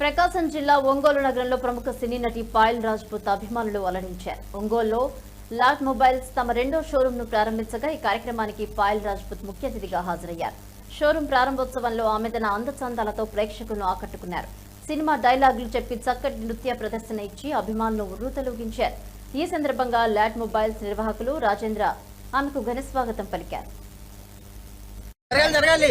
ప్రకాశం జిల్లా ఒంగోలు నగరంలో ప్రముఖ సినీ నటి పాయల్ రాజ్పుత్ అభిమానులు అలరించారు. ఒంగోలులో లాట్ మొబైల్స్ తమ రెండో షోరూమ్ను ప్రారంభించగా ఈ కార్యక్రమానికి పాయల్ రాజ్పుత్ ముఖ్య అతిథిగా హాజరయ్యారు. షోరూమ్ ప్రారంభోత్సవంలో ఆమె తన అందచందాలతో ప్రేక్షకులను ఆకట్టుకున్నారు. సినిమా డైలాగులు చెప్పి చక్కటి నృత్య ప్రదర్శన ఇచ్చి అభిమానులు ఉర్రూతలూగించారు. ఈ సందర్భంగా లాట్ మొబైల్స్ నిర్వాహకులు రాజేంద్ర ఆమెకు ఘన స్వాగతం పలికారు. జరగాలి జరగాలి.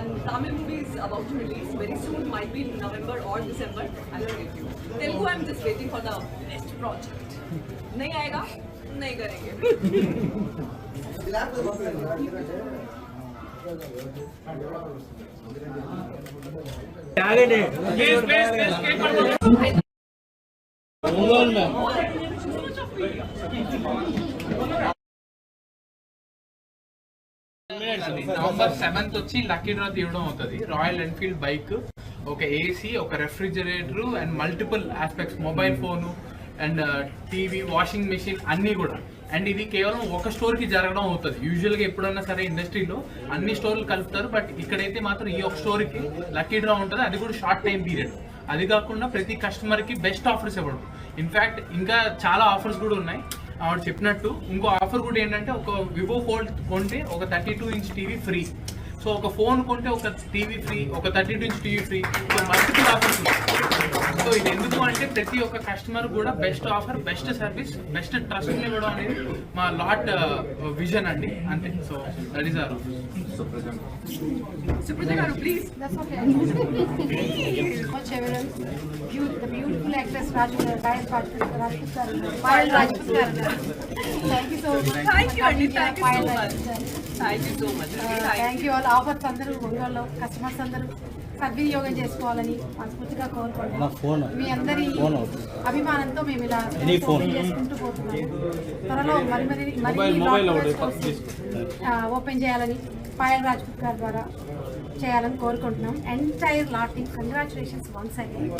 uh, one Tamil movie is about to release very soon, might be November or December. I will review. Telugu, I'm just waiting for the best project. नहीं आएगा नहीं करेंगे నవంబర్ సెవెంత్ వచ్చి లక్కీ డ్రా తీయడం అవుతుంది. రాయల్ ఎన్ఫీల్డ్ బైక్ ఒక AC ఒక refrigerator and multiple aspects mobile phone and TV washing machine అన్నీ కూడా. అండ్ ఇది కేవలం ఒక స్టోర్కి జరగడం అవుతుంది. యూజువల్గా ఎప్పుడైనా ఎప్పుడన్నా సరే ఇండస్ట్రీలో అన్ని స్టోర్లు కలుపుతారు. బట్ ఇక్కడైతే మాత్రం ఈ ఒక స్టోర్కి లక్కీ డ్రా ఉంటుంది. అది కూడా షార్ట్ టైం పీరియడ్ అది కాకుండా ప్రతి కస్టమర్కి బెస్ట్ ఆఫర్స్ ఇవ్వడం. ఇన్ఫాక్ట్ ఇంకా చాలా ఆఫర్స్ కూడా ఉన్నాయి. ఆవిడ చెప్పినట్టు ఇంకో ఆఫర్ కూడా ఏంటంటే ఒక వివో ఫోల్డ్ కొంటే ఒక thirty two inch TV free. So ఒక ఫోన్ కొంటే ఒక టీవీ ఫ్రీ ఒక thirty two inch TV free. So multiple offers so ఇది ఎందుకు అంటే ప్రతి ఒక్క కస్టమర్ కూడా best offer best service best trust ఇవ్వడం అనేది మా లాట్ విజన్ అండి. అంతే. So that is our Payal so much. Rajput garu. Thank you so much. Andy. Thank thank you all offers అందరూ ఒంగోలు కస్టమర్స్ అందరూ సద్వినియోగం చేసుకోవాలని మనస్ఫూర్తిగా కోరుకుంటున్నాం మీ అందరి అభిమానంతో మేము ఇలా చేసుకుంటూ పోతున్నాము త్వరలో మరి మరి మరి ఓపెన్ చేయాలని పాయల్ రాజ్పూత్ గారి ద్వారా చేయాలని కోరుకుంటున్నాం. ఎంటైర్ లాటింగ్ కంగ్రాచులేషన్స్ వన్స్ అగైన్